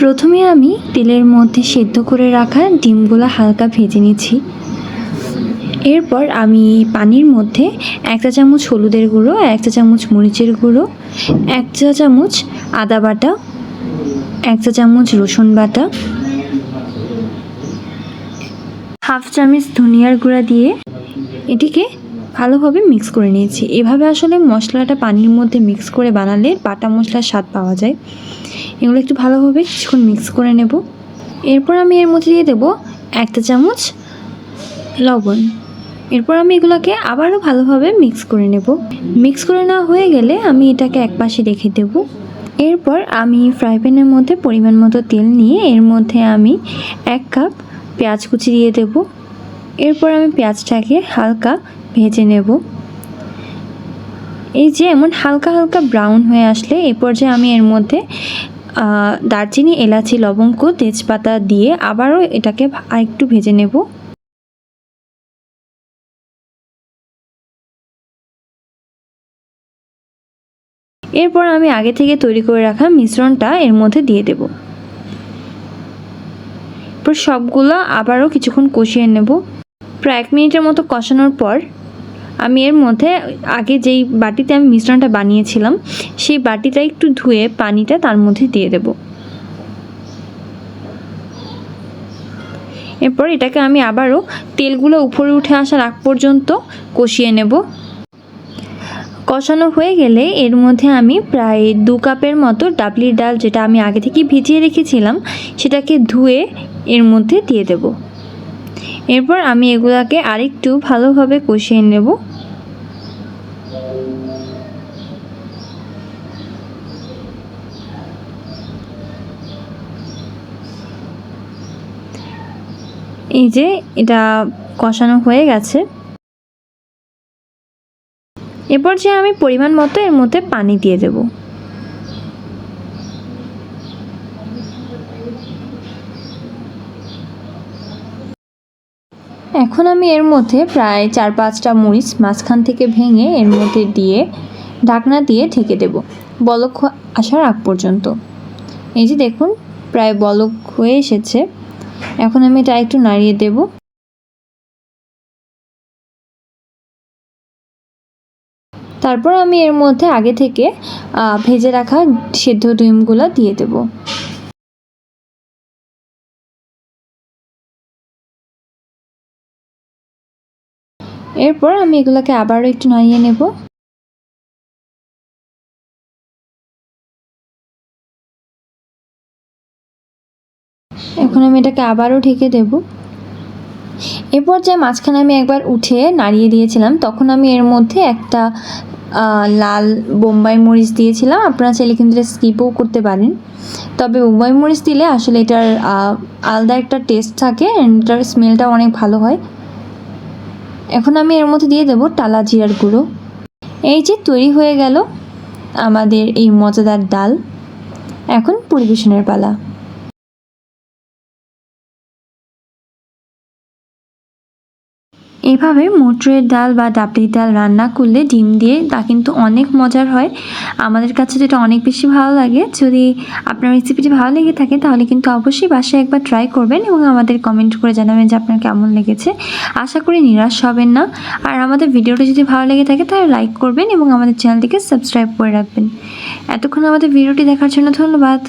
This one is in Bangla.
প্রথমে আমি তেলের মধ্যে সেদ্ধ করে রাখা ডিমগুলো হালকা ভেজে নিচ্ছি। এরপর আমি পানির মধ্যে এক চা চামচ হলুদের গুঁড়ো, এক চা চামচ মরিচের গুঁড়ো, এক চা চামচ আদা বাটা, এক চা চামচ রসুন বাটা, হাফ চামচ ধনিয়ার গুঁড়া দিয়ে এটিকে ভালোভাবে মিক্স করে নিয়েছি। এভাবে আসলে মশলাটা পানির মধ্যে মিক্স করে বানালে বাটা মশলার স্বাদ পাওয়া যায়। এগুলো একটু ভালোভাবে কিছুক্ষণ মিক্স করে নেব। এরপর আমি এর মধ্যে দিয়ে দেবো একটা চামচ লবণ। এরপর আমি এগুলোকে আবারও ভালোভাবে মিক্স করে নেব। মিক্স করে নেওয়া হয়ে গেলে আমি এটাকে একপাশে রেখে দেব। এরপর আমি ফ্রাই প্যানের মধ্যে পরিমাণ মতো তেল নিয়ে এর মধ্যে আমি এক কাপ পেঁয়াজ কুচি দিয়ে দেব। এরপর আমি পেঁয়াজটাকে হালকা ভেজে নেব। এই যে এমন হালকা হালকা ব্রাউন হয়ে আসলে এই পর্যায়ে আমি এর মধ্যে দারচিনি, এলাচি, লবঙ্গ, তেজপাতা দিয়ে আবারও এটাকে আরেকটু ভেজে নেব। এরপর আমি আগে থেকে তৈরি করে রাখা মিশ্রণটা এর মধ্যে দিয়ে দেব। এরপর সবগুলো আবারও কিছুক্ষণ কষিয়ে নেব। প্রায় এক মিনিটের মতো কষানোর পর আমি এর মধ্যে আগে যেই বাটিতে আমি মিশ্রণটা বানিয়েছিলাম, সেই বাটিটা একটু ধুয়ে পানিটা তার মধ্যে দিয়ে দেব। এরপর এটাকে আমি আবারও তেলগুলো উপরে উঠে আসার আগ পর্যন্ত কষিয়ে নেব। কষানো হয়ে গেলে এর মধ্যে আমি প্রায় দু কাপের মতো ডাবলির ডাল যেটা আমি আগে থেকে ভিজিয়ে রেখেছিলাম, সেটাকে ধুয়ে এর মধ্যে দিয়ে দেব। এরপর আমি এগুলাকে আরেকটু ভালোভাবে কষিয়ে নেব। এই যে এটা কষানো হয়ে গেছে। এরপর যে আমি পরিমাণ মতো এর মধ্যে পানি দিয়ে দেব। এখন আমি এর মধ্যে প্রায় চার পাঁচটা মরিচ মাঝখান থেকে ভেঙে এর মধ্যে দিয়ে ঢাকনা দিয়ে ঢেকে দেব, বলক আসার আগ পর্যন্ত। এই যে দেখুন, প্রায় বলক হয়ে এসেছে। এখন আমি এটা একটু নাড়িয়ে দেবো। তারপর আমি এর মধ্যে আগে থেকে ভেজে রাখা সেদ্ধ ডিমগুলো দিয়ে দেব। এরপর আমি এগুলোকে আবারও একটু নাড়িয়ে নেব। এখন আমি এটাকে আবারও ঢেকে দেবো। এরপর যে মাঝখানে আমি একবার উঠে নাড়িয়ে দিয়েছিলাম, তখন আমি এর মধ্যে একটা লাল বোম্বাই মরিচ দিয়েছিলাম। আপনারা চাইলে কিন্তু এটা স্কিপও করতে পারেন। তবে বোম্বাই মরিচ দিলে আসলে এটার আলাদা একটা টেস্ট থাকে এটার স্মেলটা অনেক ভালো হয়। এখন আমি এর মধ্যে দিয়ে দেবো টালা জিরার গুঁড়ো। এই যে তৈরি হয়ে গেল আমাদের এই মজাদার ডাল। এখন পরিবেশনের পালা। এভাবে মটরের ডাল বা ডাবলির ডাল রান্না করলে ডিম দিয়ে তা কিন্তু অনেক মজার হয়। আমাদের কাছে যেটা অনেক বেশি ভালো লাগে, যদি আপনার রেসিপিটি ভালো লেগে থাকে তাহলে কিন্তু অবশ্যই বাসায় একবার ট্রাই করবেন এবং আমাদের কমেন্ট করে জানাবেন যে আপনার কেমন লেগেছে। আশা করি নিরাশ হবেন না। আর আমাদের ভিডিওটা যদি ভালো লেগে থাকে তাহলে লাইক করবেন এবং আমাদের চ্যানেলটিকে সাবস্ক্রাইব করে রাখবেন। এতক্ষণ আমাদের ভিডিওটি দেখার জন্য ধন্যবাদ।